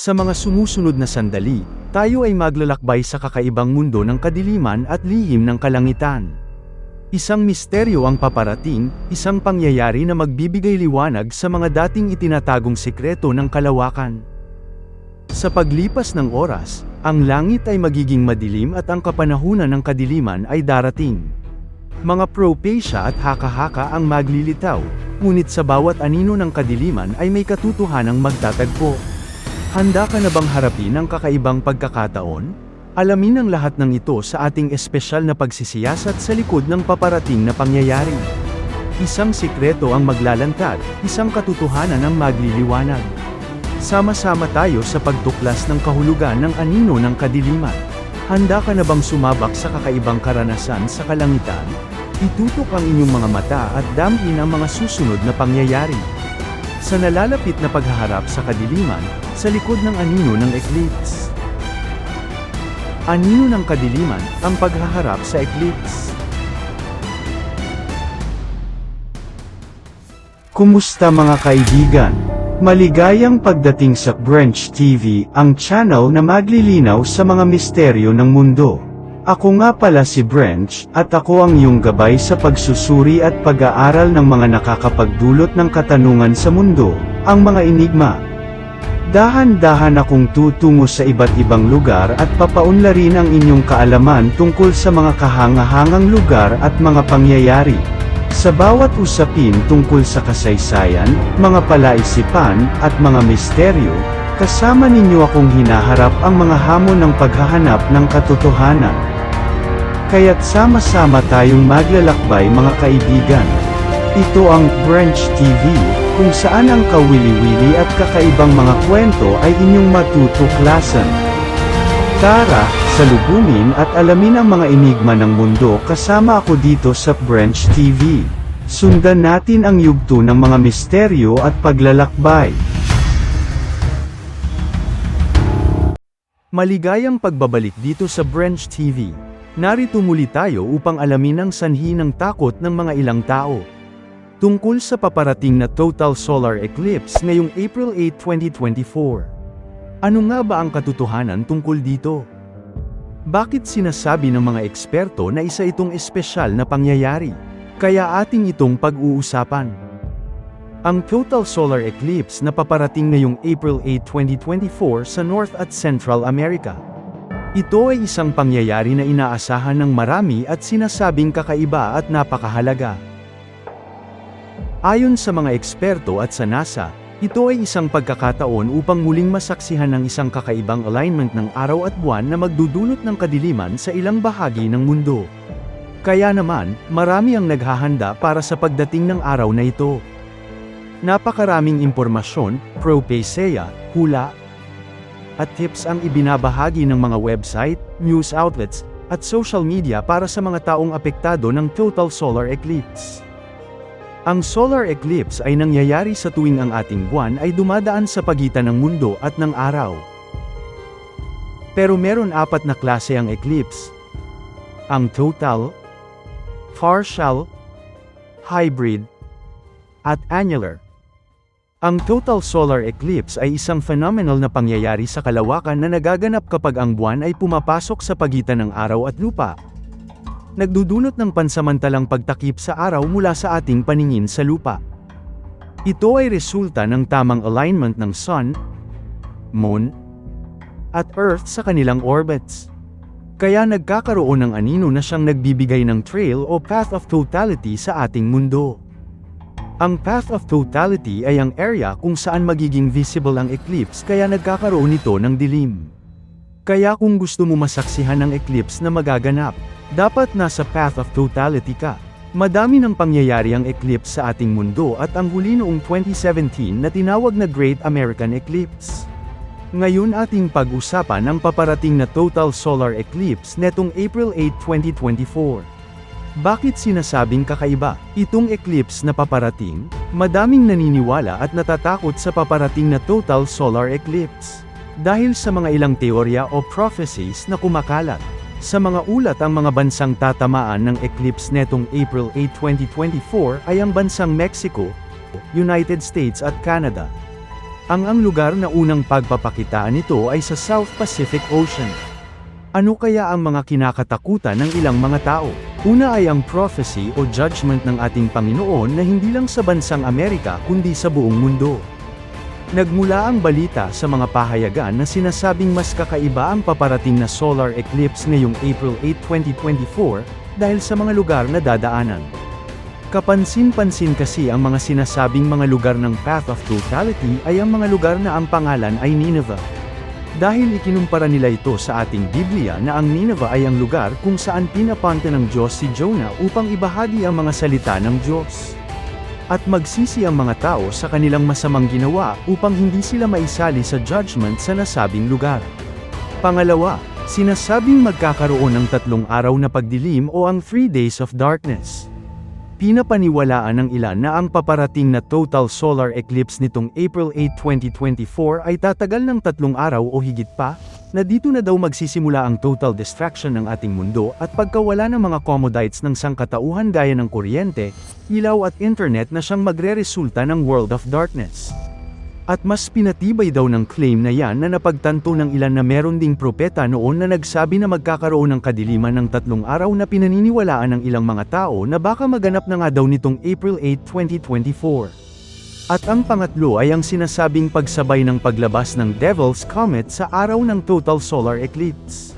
Sa mga sumusunod na sandali, tayo ay maglalakbay sa kakaibang mundo ng kadiliman at lihim ng kalangitan. Isang misteryo ang paparating, isang pangyayari na magbibigay liwanag sa mga dating itinatagong sikreto ng kalawakan. Sa paglipas ng oras, ang langit ay magiging madilim at ang kapanahunan ng kadiliman ay darating. Mga propesya at haka-haka ang maglilitaw, ngunit sa bawat anino ng kadiliman ay may katotohanang magtatagpo. Handa ka na bang harapin ang kakaibang pagkakataon? Alamin ang lahat ng ito sa ating espesyal na pagsisiyasat sa likod ng paparating na pangyayari. Isang sikreto ang maglalantad, isang katotohanan ang magliliwanag. Sama-sama tayo sa pagtuklas ng kahulugan ng anino ng kadiliman. Handa ka na bang sumabak sa kakaibang karanasan sa kalangitan? Itutok ang inyong mga mata at damhin ang mga susunod na pangyayari. Sa nalalapit na paghaharap sa kadiliman, sa likod ng anino ng eclipse. Anino ng kadiliman, ang paghaharap sa eclipse. Kumusta mga kaibigan? Maligayang pagdating sa Branch TV, ang channel na maglilinaw sa mga misteryo ng mundo. Ako nga pala si Branch, at ako ang iyong gabay sa pagsusuri at pag-aaral ng mga nakakapagdulot ng katanungan sa mundo, ang mga enigma. Dahan-dahan akong tutungo sa iba't ibang lugar at papaunlarin ang inyong kaalaman tungkol sa mga kahangahangang lugar at mga pangyayari. Sa bawat usapin tungkol sa kasaysayan, mga palaisipan, at mga misteryo, kasama ninyo akong hinaharap ang mga hamon ng paghahanap ng katotohanan. Kaya't sama-sama tayong maglalakbay mga kaibigan. Ito ang Branch TV, kung saan ang kawili-wili at kakaibang mga kwento ay inyong matutuklasan. Tara, salubungin at alamin ang mga enigma ng mundo kasama ako dito sa Branch TV. Sundan natin ang yugto ng mga misteryo at paglalakbay. Maligayang pagbabalik dito sa Branch TV. Narito muli tayo upang alamin ang sanhi ng takot ng mga ilang tao. Tungkol sa paparating na total solar eclipse ngayong April 8, 2024. Ano nga ba ang katotohanan tungkol dito? Bakit sinasabi ng mga eksperto na isa itong espesyal na pangyayari? Kaya ating itong pag-uusapan. Ang total solar eclipse na paparating ngayong April 8, 2024 sa North at Central America. Ito ay isang pangyayari na inaasahan ng marami at sinasabing kakaiba at napakahalaga. Ayon sa mga eksperto at sa NASA, ito ay isang pagkakataon upang muling masaksihan ng isang kakaibang alignment ng araw at buwan na magdudulot ng kadiliman sa ilang bahagi ng mundo. Kaya naman, marami ang naghahanda para sa pagdating ng araw na ito. Napakaraming impormasyon, propesya, hula, at tips ang ibinabahagi ng mga website, news outlets, at social media para sa mga taong apektado ng total solar eclipse. Ang solar eclipse ay nangyayari sa tuwing ang ating buwan ay dumadaan sa pagitan ng mundo at ng araw. Pero meron apat na klase ang eclipse. Ang total, partial, hybrid, at annular. Ang total solar eclipse ay isang phenomenal na pangyayari sa kalawakan na nagaganap kapag ang buwan ay pumapasok sa pagitan ng araw at lupa, nagdudulot ng pansamantalang pagtakip sa araw mula sa ating paningin sa lupa. Ito ay resulta ng tamang alignment ng Sun, Moon, at Earth sa kanilang orbits. Kaya nagkakaroon ng anino na siyang nagbibigay ng trail o path of totality sa ating mundo. Ang path of totality ay ang area kung saan magiging visible ang eclipse kaya nagkakaroon ito ng dilim. Kaya kung gusto mo masaksihan ang eclipse na magaganap, dapat nasa path of totality ka. Madami ng pangyayari ang eclipse sa ating mundo at ang huli noong 2017 na tinawag na Great American Eclipse. Ngayon ating pag-usapan ang paparating na total solar eclipse netong April 8, 2024. Bakit sinasabing kakaiba? Itong eclipse na paparating, madaming naniniwala at natatakot sa paparating na total solar eclipse. Dahil sa mga ilang teorya o prophecies na kumakalat. Sa mga ulat ang mga bansang tatamaan ng eclipse netong April 8, 2024 ay ang bansang Mexico, United States at Canada. Ang ang lugar na unang pagpapakitaan nito ay sa South Pacific Ocean. Ano kaya ang mga kinakatakutan ng ilang mga tao? Una ay ang prophecy o judgment ng ating Panginoon na hindi lang sa bansang Amerika kundi sa buong mundo. Nagmula ang balita sa mga pahayagan na sinasabing mas kakaiba ang paparating na solar eclipse ngayong April 8, 2024, dahil sa mga lugar na dadaanan. Kapansin-pansin kasi ang mga sinasabing mga lugar ng Path of Totality ay ang mga lugar na ang pangalan ay Nineveh. Dahil ikinumpara nila ito sa ating Biblia na ang Nineveh ay ang lugar kung saan pinapunta ng Diyos si Jonah upang ibahagi ang mga salita ng Diyos. At magsisi ang mga tao sa kanilang masamang ginawa upang hindi sila maisali sa judgment sa nasabing lugar. Pangalawa, sinasabing magkakaroon ng tatlong araw na pagdilim o ang three days of darkness. Pinapaniwalaan ng ilan na ang paparating na total solar eclipse nitong April 8, 2024 ay tatagal ng tatlong araw o higit pa, na dito na daw magsisimula ang total distraction ng ating mundo at pagkawala ng mga commodities ng sangkatauhan gaya ng kuryente, ilaw at internet na siyang magre-resulta ng world of darkness. At mas pinatibay daw ng claim na yan na napagtanto ng ilan na meron ding propeta noon na nagsabi na magkakaroon ng kadiliman ng tatlong araw na pinaniniwalaan ng ilang mga tao na baka maganap na nga daw nitong April 8, 2024. At ang pangatlo ay ang sinasabing pagsabay ng paglabas ng Devil's Comet sa araw ng total solar eclipse.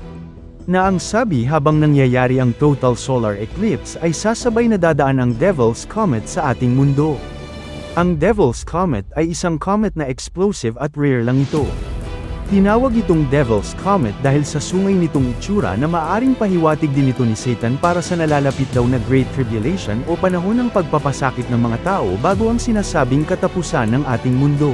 Na ang sabi habang nangyayari ang total solar eclipse ay sasabay na dadaan ang Devil's Comet sa ating mundo. Ang Devil's Comet ay isang comet na explosive at rare lang ito. Tinawag itong Devil's Comet dahil sa sungay nitong itsura na maaring pahiwatig din ito ni Satan para sa nalalapit daw na Great Tribulation o panahon ng pagpapasakit ng mga tao bago ang sinasabing katapusan ng ating mundo.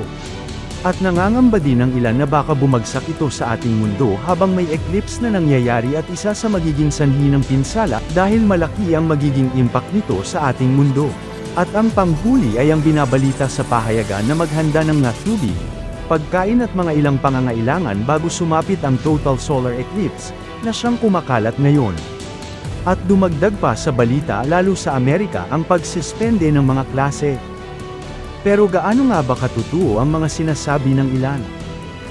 At nangangamba din ng ilan na baka bumagsak ito sa ating mundo habang may eclipse na nangyayari at isa sa magiging sanhi ng pinsala dahil malaki ang magiging impact nito sa ating mundo. At ang panghuli ay ang binabalita sa pahayagan na maghanda ng nga tubig, pagkain at mga ilang pangangailangan bago sumapit ang total solar eclipse, na siyang kumakalat ngayon. At dumagdag pa sa balita lalo sa Amerika ang pagsispende ng mga klase. Pero gaano nga ba katutuo ang mga sinasabi ng ilan?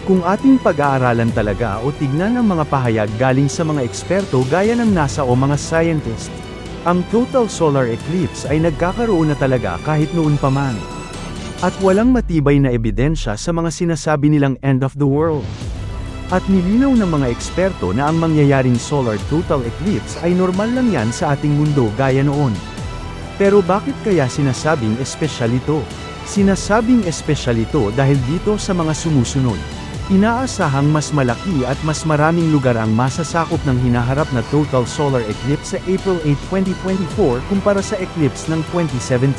Kung ating pag-aaralan talaga o tignan ang mga pahayag galing sa mga eksperto gaya ng NASA o mga scientist, ang total solar eclipse ay nagkakaroon na talaga kahit noon pa man. At walang matibay na ebidensya sa mga sinasabi nilang end of the world. At nilinaw ng mga eksperto na ang mangyayaring solar total eclipse ay normal lang yan sa ating mundo gaya noon. Pero bakit kaya sinasabing espesyal ito? Sinasabing espesyal ito dahil dito sa mga sumusunod. Inaasahang mas malaki at mas maraming lugar ang masasakop ng hinaharap na total solar eclipse sa April 8, 2024 kumpara sa eclipse ng 2017.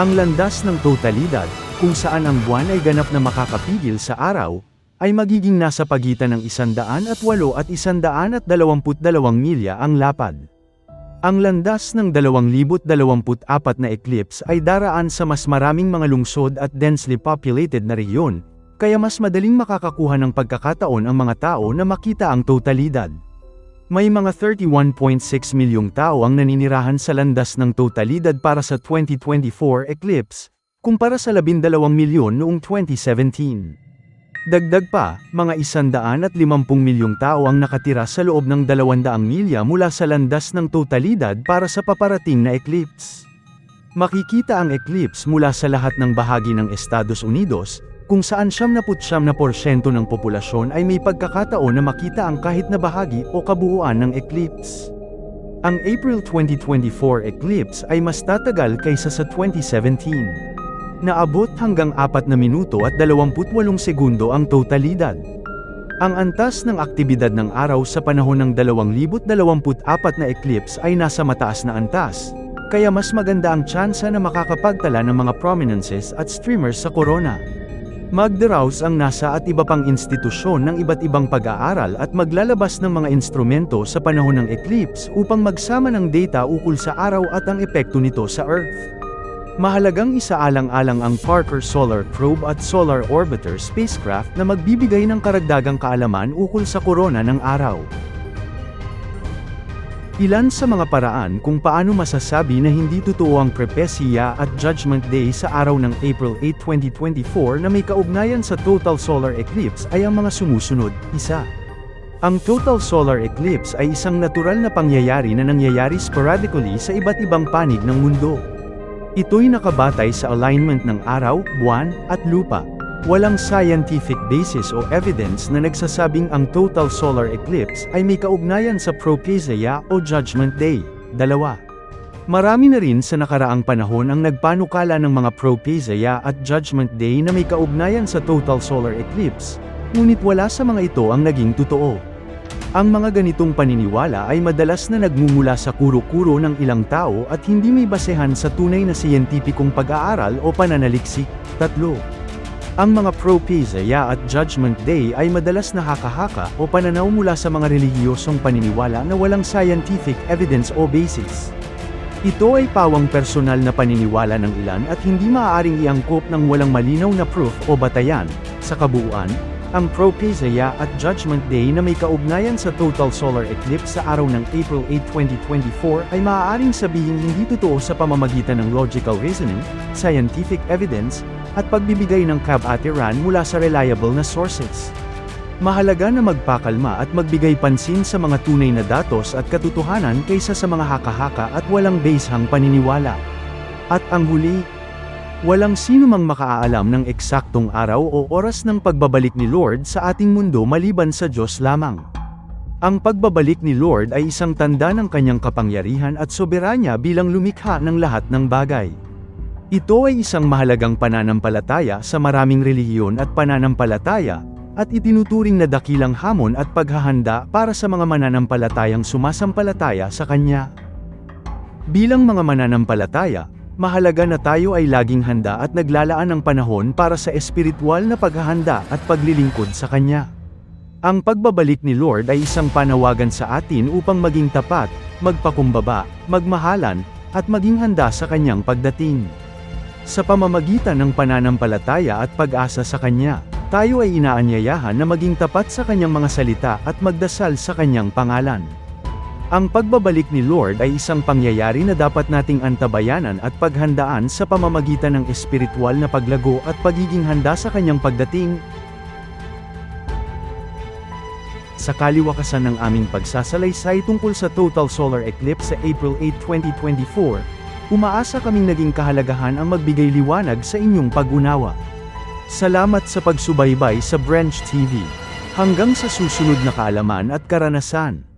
Ang landas ng totalidad, kung saan ang buwan ay ganap na makakapigil sa araw, ay magiging nasa pagitan ng 108 at 122 milya ang lapad. Ang landas ng 2024 na eclipse ay daraan sa mas maraming mga lungsod at densely populated na rehiyon, kaya mas madaling makakakuha ng pagkakataon ang mga tao na makita ang totalidad. May mga 31.6 milyong tao ang naninirahan sa landas ng totalidad para sa 2024 eclipse, kumpara sa 12 milyon noong 2017. Dagdag pa, mga 150 milyong tao ang nakatira sa loob ng 200 milya mula sa landas ng totalidad para sa paparating na eclipse. Makikita ang eclipse mula sa lahat ng bahagi ng Estados Unidos, kung saan 79% ng populasyon ay may pagkakataon na makita ang kahit na bahagi o kabuuan ng eclipse. Ang April 2024 eclipse ay mas tatagal kaysa sa 2017. Naabot hanggang 4 na minuto at 28 segundo ang totalidad. Ang antas ng aktibidad ng araw sa panahon ng 2024 na eclipse ay nasa mataas na antas, kaya mas maganda ang tsansa na makakapagtala ng mga prominences at streamers sa corona. Magdaraos ang NASA at iba pang institusyon ng iba't ibang pag-aaral at maglalabas ng mga instrumento sa panahon ng eclipse upang magsama ng data ukol sa araw at ang epekto nito sa Earth. Mahalagang isaalang-alang ang Parker Solar Probe at Solar Orbiter spacecraft na magbibigay ng karagdagang kaalaman ukol sa korona ng araw. Ilan sa mga paraan kung paano masasabi na hindi totoo ang Prepesiya at Judgment Day sa araw ng April 8, 2024 na may kaugnayan sa total solar eclipse ay ang mga sumusunod. Isa. Ang total solar eclipse ay isang natural na pangyayari na nangyayari sporadically sa iba't ibang panig ng mundo. Ito'y nakabatay sa alignment ng araw, buwan, at lupa. Walang scientific basis o evidence na nagsasabing ang total solar eclipse ay may kaugnayan sa Propezia o Judgment Day. Dalawa. Marami na rin sa nakaraang panahon ang nagpanukala ng mga Propezia at Judgment Day na may kaugnayan sa total solar eclipse, ngunit wala sa mga ito ang naging totoo. Ang mga ganitong paniniwala ay madalas na nagmumula sa kuro-kuro ng ilang tao at hindi may basehan sa tunay na siyentipikong pag-aaral o pananaliksik. Tatlo. Ang mga Propezia at Judgment Day ay madalas nakakahaka o pananaw mula sa mga relihiyosong paniniwala na walang scientific evidence o basis. Ito ay pawang personal na paniniwala ng ilan at hindi maaaring iangkop ng walang malinaw na proof o batayan. Sa kabuuan, ang Propezia at Judgment Day na may kaugnayan sa total solar eclipse sa araw ng April 8, 2024 ay maaaring sabihing hindi totoo sa pamamagitan ng logical reasoning, scientific evidence, at pagbibigay ng kabatiran mula sa reliable na sources. Mahalaga na magpakalma at magbigay pansin sa mga tunay na datos at katotohanan kaysa sa mga haka-haka at walang basehang paniniwala. At ang huli, walang sino mang makaalam ng eksaktong araw o oras ng pagbabalik ni Lord sa ating mundo maliban sa Diyos lamang. Ang pagbabalik ni Lord ay isang tanda ng kanyang kapangyarihan at soberanya bilang lumikha ng lahat ng bagay. Ito ay isang mahalagang pananampalataya sa maraming relihiyon at pananampalataya, at itinuturing na dakilang hamon at paghahanda para sa mga mananampalatayang sumasampalataya sa Kanya. Bilang mga mananampalataya, mahalaga na tayo ay laging handa at naglalaan ng panahon para sa espiritual na paghahanda at paglilingkod sa Kanya. Ang pagbabalik ni Lord ay isang panawagan sa atin upang maging tapat, magpakumbaba, magmahalan, at maging handa sa Kanyang pagdating. Sa pamamagitan ng pananampalataya at pag-asa sa Kanya, tayo ay inaanyayahan na maging tapat sa Kanyang mga salita at magdasal sa Kanyang pangalan. Ang pagbabalik ni Lord ay isang pangyayari na dapat nating antabayanan at paghandaan sa pamamagitan ng espiritual na paglago at pagiging handa sa Kanyang pagdating. Sa kaliwakasan ng aming pagsasalaysay tungkol sa total solar eclipse sa April 8, 2024, umaasa kaming naging kahalagahan ang magbigay liwanag sa inyong pag-unawa. Salamat sa pagsubaybay sa Branch TV. Hanggang sa susunod na kaalaman at karanasan.